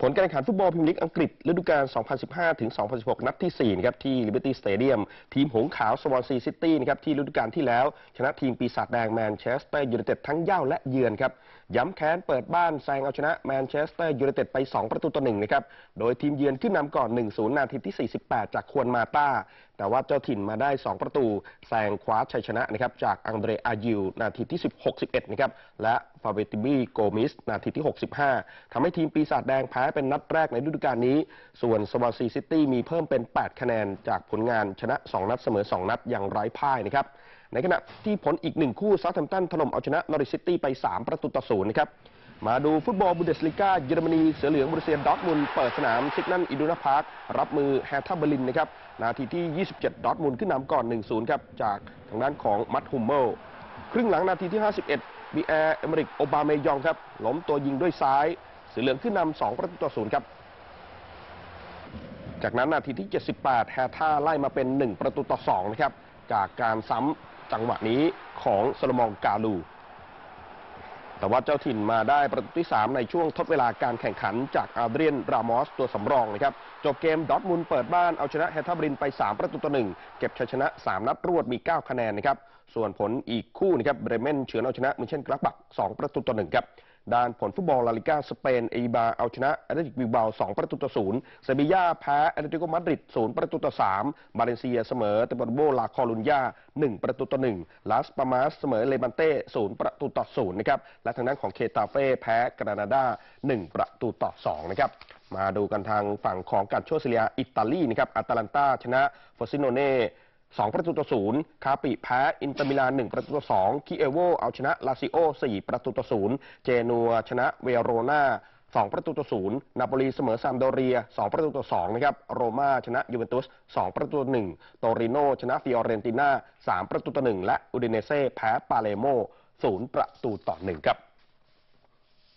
ผลการแข่งขันฟุตบอลพรีเมียร์ลีกอังกฤษฤดูกาล 2015 ถึง 2016 นัดที่ 4 นะครับที่ Liberty Stadium ทีมหงส์ขาวสวอนซีซิตี้นะครับที่ฤดูกาลที่แล้ว ชนะทีมปีศาจแดงแมนเชสเตอร์ยูไนเต็ดทั้งเย่าและเยือนครับย้ำแค้นเปิดบ้านแซงเอาชนะแมนเชสเตอร์ยูไนเต็ดไป 2 ประตูต่อหนึ่งนะครับโดยทีมเยือนขึ้นนำก่อน 1-0 นาทีที่ 48 จากควนมาตาแต่ว่าเจ้าถิ่นมาได้ 2 ประตูแซงคว้าชัยชนะนะครับจากอังเดรอายิวนาทีที่ 16-11นะครับและฟาเบติบีโกมิสนาทีที่ 65ทำให้ทีมปีศาจแดงแพ้เป็นนัดแรกในฤดูกาลนี้ ส่วนสวอนซีซิตี้มีเพิ่มเป็น 8 คะแนนจากผลงานชนะ 2 นัดเสมอ 2 นัดอย่างไร้พ่ายนะครับในขณะที่ผลอีกหนึ่งคู่ซาท์แฮมป์ตันถล่มเอาชนะนอริซิตี้ไป 3 ประตูต่อศูนย์นะครับ มาดูฟุตบอลบุนเดสลิก้าเยอรมนีเสือเหลืองบรูเซียดอทมุนเปิดสนามซิกนันอิดูนาพาร์ครับมือแฮท่าเบอร์ลินนะครับนาทีที่ 27 ดอทมุนขึ้นนำก่อน 1-0 ครับ จากทางด้านของมัตฮุมเมลครึ่งหลังนาทีที่ 51บีแอร์เอเมริกโอบาเมยองครับล้มตัวยิงด้วยซ้าย เสือเหลืองขึ้นนำ2ประตูต่อศูนย์ครับจากนั้นนาทีที่ 78 แฮท่าไล่มาเป็น 1 ประตูต่อ2นะครับจากการซ้ำจังหวะนี้ของโซโลมองกาลู แต่ว่าเจ้าถิ่นมาได้ประตูที่ 3 ในช่วงทดเวลาการแข่งขันจากอาเดรียนรามอสตัวสำรองนะครับ จบเกมดอทมุนเปิดบ้านเอาชนะแฮท่าบรินไป 3 ประตูต่อ1เก็บชัยชนะ 3 นัดรวดมี 9 คะแนนนะครับ ส่วนผลอีกคู่นะครับเบรเมนเฉือนเอาชนะมิเชนกลักบัก 2 ประตูต่อ1ครับ ด้านผลฟุตบอลลาลิก้าสเปนเอบาเอาชนะแอตเลติกบิลบา2ประตูต่อศูนย์เซบีย่าแพ้แอตเลติโกมาดริด0ประตูต่อ3บาเลนเซียเสมอเตปโรโบลาคอลุนยา1ประตูต่อ1ลาสปามาสเสมอเลบันเต้0ประตูต่อ0นะครับและทางด้านของเคตาเฟ่แพ้กรานาดา1ประตูต่อ2นะครับมาดูกันทางฝั่งของการโชซิเลียอิตาลีนะครับอาตาลันตาชนะฟอซิโนเน่ 2 ประตูต่อศูนย์คาปิแพ้อินเตอร์มิลาน 1 ประตูต่อ2คิเอโวเอาชนะลาซิโอ 4 ประตูต่อศูนย์เจนัวชนะเวโรนา2 ประตูต่อศูนย์นาโปลีเสมอซามโดเรีย 2 ประตูต่อ2นะครับ โรม่าชนะยูเวนตุส 2 ประตูต่อ1โตริโนชนะฟิออเรนติน่า 3 ประตูต่อ1และอูดิเนเซ่แพ้ปาเลโม0 ประตูต่อ1ครับ